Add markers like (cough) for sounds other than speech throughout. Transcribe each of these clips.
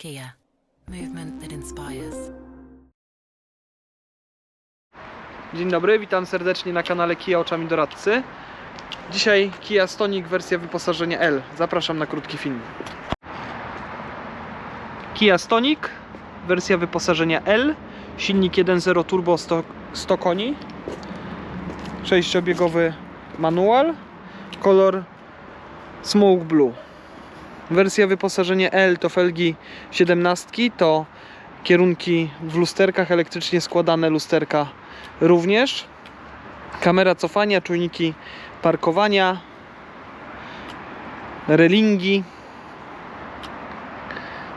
Kia, movement that inspires. Dzień dobry, witam serdecznie na kanale Kia Oczami Doradcy. Dzisiaj Kia Stonic wersja wyposażenia L. Zapraszam na krótki film. Kia Stonic wersja wyposażenia L. Silnik 1.0 turbo 100, 100 koni. Sześciobiegowy manual. Kolor Smoke Blue. Wersja wyposażenia L to felgi 17, to kierunki w lusterkach, elektrycznie składane lusterka również. Kamera cofania, czujniki parkowania, relingi.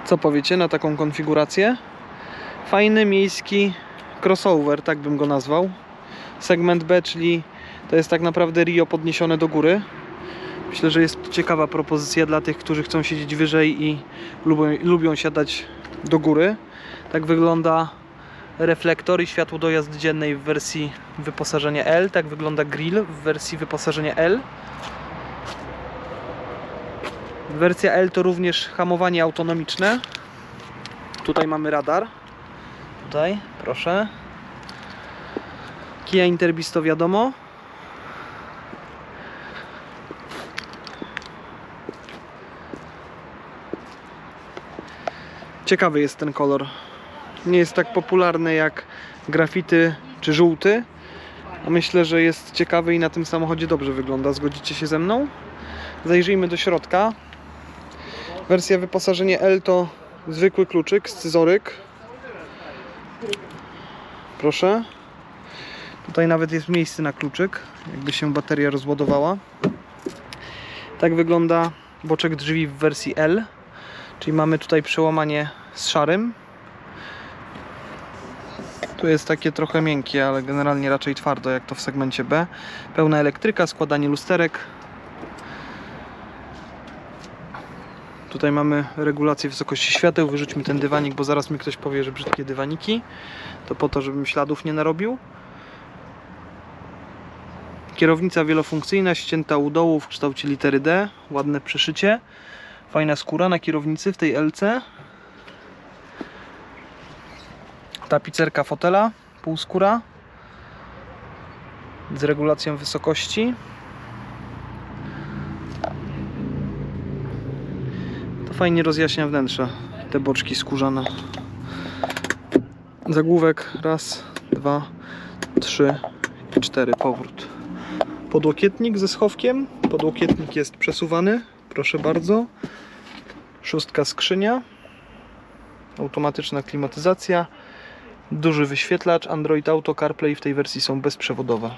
Co powiecie na taką konfigurację? Fajny miejski crossover, tak bym go nazwał. Segment B, czyli to jest tak naprawdę Rio podniesione do góry. Myślę, że jest to ciekawa propozycja dla tych, którzy chcą siedzieć wyżej i lubią, lubią siadać do góry. Tak wygląda reflektor i światło do jazdy dziennej w wersji wyposażenia L. Tak wygląda grill w wersji wyposażenia L. Wersja L to również hamowanie autonomiczne. Tutaj mamy radar. Tutaj, proszę. Kia Interbis to wiadomo. Ciekawy jest ten kolor nie jest tak popularny jak grafity czy żółty. A myślę, że jest ciekawy i na tym samochodzie dobrze wygląda. Zgodzicie się ze mną? Zajrzyjmy do środka. Wersja wyposażenia L to zwykły kluczyk, scyzoryk. Proszę. Tutaj nawet jest miejsce na kluczyk, jakby się bateria rozładowała. Tak wygląda boczek drzwi w wersji L. Czyli mamy tutaj przełamanie z szarym, tu jest takie trochę miękkie, ale generalnie raczej twardo, jak to w segmencie B. Pełna elektryka, składanie lusterek. Tutaj mamy regulację wysokości świateł. Wyrzućmy ten dywanik, bo zaraz mi ktoś powie, że brzydkie dywaniki. To po to, żebym śladów nie narobił. Kierownica wielofunkcyjna, ścięta u dołu w kształcie litery D. Ładne przyszycie. Fajna skóra na kierownicy w tej LC. tapicerka fotela, półskóra z regulacją wysokości. To fajnie rozjaśnia wnętrze, te boczki skórzane. Zagłówek raz, dwa, trzy i cztery, powrót. Podłokietnik ze schowkiem. Podłokietnik jest przesuwany, proszę bardzo. Szóstka skrzynia. Automatyczna klimatyzacja. Duży wyświetlacz, Android Auto, CarPlay w tej wersji są bezprzewodowe.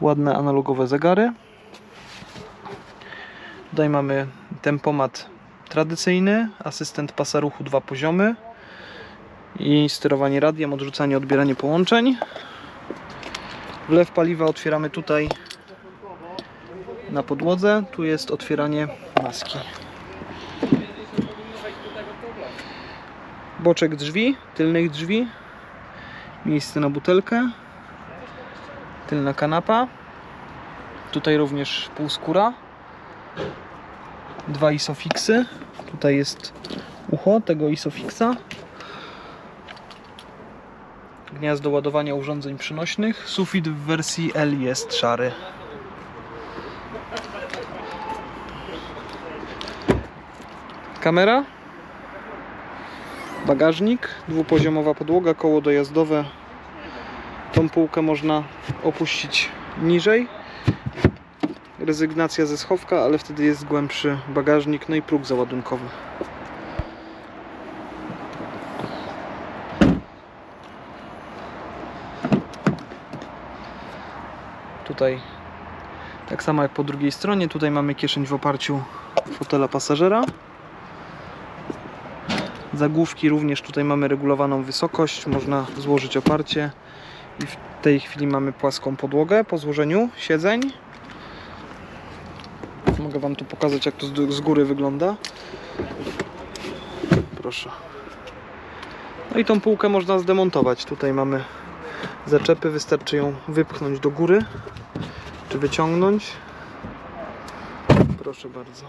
Ładne analogowe zegary. Tutaj mamy tempomat tradycyjny, asystent pasa ruchu dwa poziomy i sterowanie radiem, odrzucanie, odbieranie połączeń. Wlew paliwa otwieramy tutaj na podłodze. Tu jest otwieranie maski. Boczek drzwi, tylnych drzwi, miejsce na butelkę, tylna kanapa, tutaj również półskóra, dwa isofixy, tutaj jest ucho tego isofixa, gniazdo ładowania urządzeń przynośnych, sufit w wersji L jest szary. Kamera bagażnik, dwupoziomowa podłoga, koło dojazdowe. Tą półkę można opuścić niżej. Rezygnacja ze schowka, ale wtedy jest głębszy bagażnik, no i próg załadunkowy. Tutaj tak samo jak po drugiej stronie, tutaj mamy kieszeń w oparciu fotela pasażera. Zagłówki również tutaj mamy regulowaną wysokość, można złożyć oparcie i w tej chwili mamy płaską podłogę po złożeniu siedzeń. Mogę Wam tu pokazać jak to z- góry wygląda. Proszę. No i tą półkę można zdemontować. Tutaj mamy zaczepy, wystarczy ją wypchnąć do góry czy wyciągnąć. Proszę bardzo.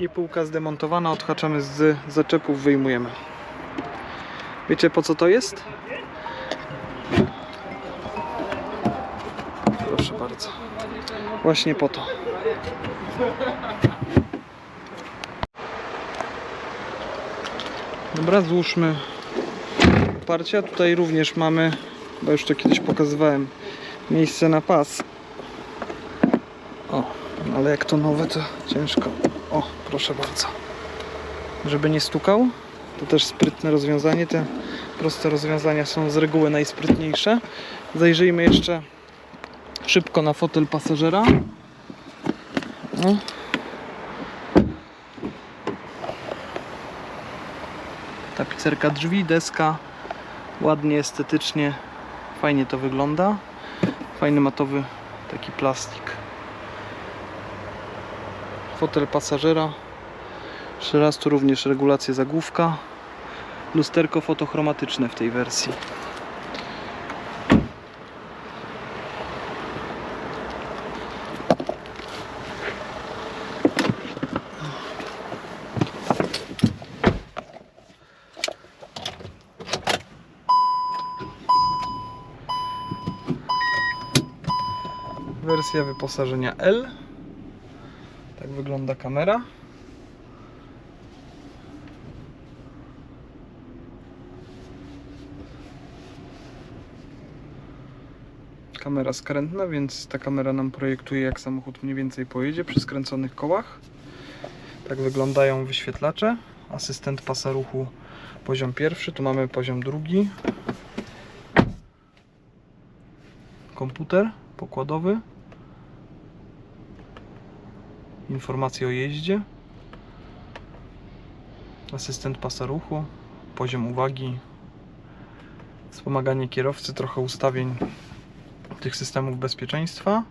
I półka zdemontowana, odhaczamy z zaczepów, wyjmujemy. Wiecie po co to jest? Proszę bardzo. Właśnie po to. Dobra, złóżmy oparcia. Tutaj również mamy, bo już to kiedyś pokazywałem, miejsce na pas. O, ale jak to nowe, to ciężko. Proszę bardzo. Żeby nie stukał, to też sprytne rozwiązanie. Te proste rozwiązania są z reguły najsprytniejsze. Zajrzyjmy jeszcze szybko na fotel pasażera. O. Tapicerka drzwi, deska. Ładnie, estetycznie. Fajnie to wygląda. Fajny matowy taki plastik. Fotel pasażera. Jeszcze raz tu również regulacja zagłówka. Lusterko fotochromatyczne w tej wersji. Wersja wyposażenia L. Wygląda kamera. Kamera skrętna, więc ta kamera nam projektuje jak samochód mniej więcej pojedzie przy skręconych kołach. Tak wyglądają wyświetlacze. Asystent pasa ruchu poziom pierwszy, tu mamy poziom drugi. Komputer pokładowy. Informacje o jeździe. Asystent pasa ruchu, poziom uwagi, wspomaganie kierowcy, trochę ustawień tych systemów bezpieczeństwa.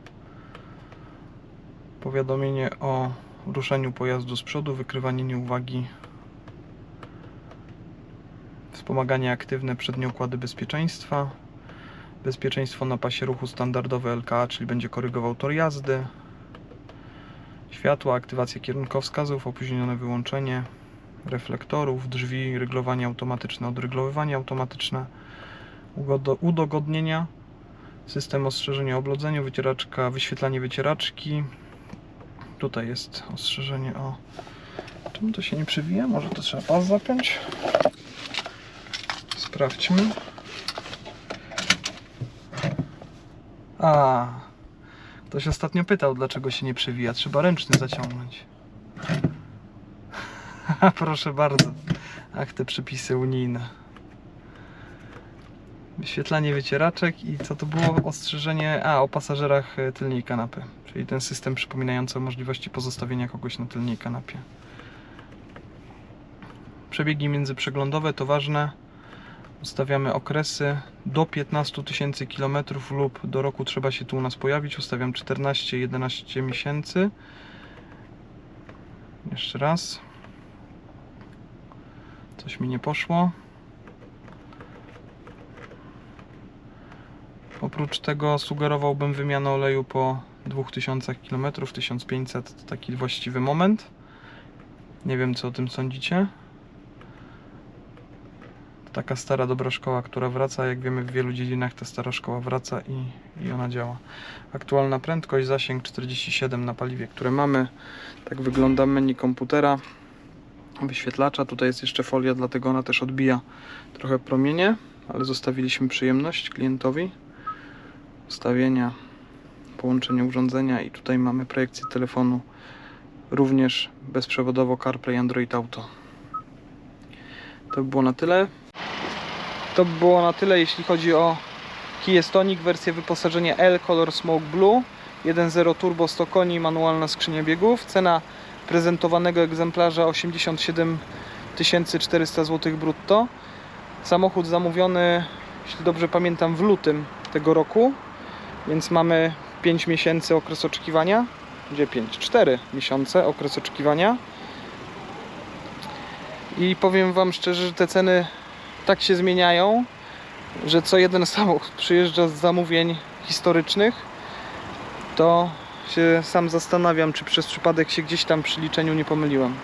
Powiadomienie o ruszeniu pojazdu z przodu, wykrywanie nieuwagi. Wspomaganie aktywne przednie układy bezpieczeństwa. Bezpieczeństwo na pasie ruchu standardowe LKA, czyli będzie korygował tor jazdy. Światła, aktywacja kierunkowskazów, opóźnione wyłączenie reflektorów, drzwi, ryglowanie automatyczne, odryglowywanie automatyczne, udogodnienia, system ostrzeżenia o oblodzeniu, wycieraczka, wyświetlanie wycieraczki. Tutaj jest ostrzeżenie o... Czemu to się nie przewija? Może to trzeba pas zapiąć? Sprawdźmy. A, ktoś ostatnio pytał, dlaczego się nie przewija. Trzeba ręczny zaciągnąć. (laughs) Proszę bardzo. Ach, te przepisy unijne. Wyświetlanie wycieraczek i co to było? Ostrzeżenie a, o pasażerach e, tylnej kanapy. Czyli ten system przypominający o możliwości pozostawienia kogoś na tylnej kanapie. Przebiegi międzyprzeglądowe to ważne. Ustawiamy okresy do 15 tysięcy kilometrów lub do roku trzeba się tu u nas pojawić. Ustawiam 14-11 miesięcy. Jeszcze raz. Coś mi nie poszło. Oprócz tego sugerowałbym wymianę oleju po 2000 km, 1500 to taki właściwy moment. Nie wiem co o tym sądzicie. Taka stara dobra szkoła, która wraca. Jak wiemy w wielu dziedzinach ta stara szkoła wraca i, i ona działa. Aktualna prędkość, zasięg 47 na paliwie, które mamy. Tak wygląda menu komputera, wyświetlacza. Tutaj jest jeszcze folia, dlatego ona też odbija trochę promienie, ale zostawiliśmy przyjemność klientowi ustawienia, połączenie urządzenia i tutaj mamy projekcję telefonu również bezprzewodowo CarPlay Android Auto. To by było na tyle. To by było na tyle jeśli chodzi o Kia wersję wyposażenia L Color Smoke Blue 1.0 turbo 100 koni manualna skrzynia biegów cena prezentowanego egzemplarza 87 400 zł brutto samochód zamówiony jeśli dobrze pamiętam w lutym tego roku więc mamy 5 miesięcy okres oczekiwania. Gdzie 5? 4 miesiące okres oczekiwania. I powiem Wam szczerze, że te ceny tak się zmieniają, że co jeden samochód przyjeżdża z zamówień historycznych, to się sam zastanawiam, czy przez przypadek się gdzieś tam przy liczeniu nie pomyliłem.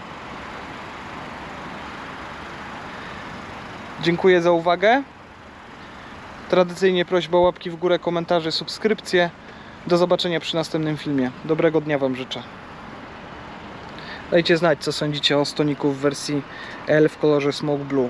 Dziękuję za uwagę. Tradycyjnie prośba o łapki w górę, komentarze, subskrypcje. Do zobaczenia przy następnym filmie. Dobrego dnia Wam życzę. Dajcie znać, co sądzicie o stoniku w wersji L w kolorze Smoke Blue.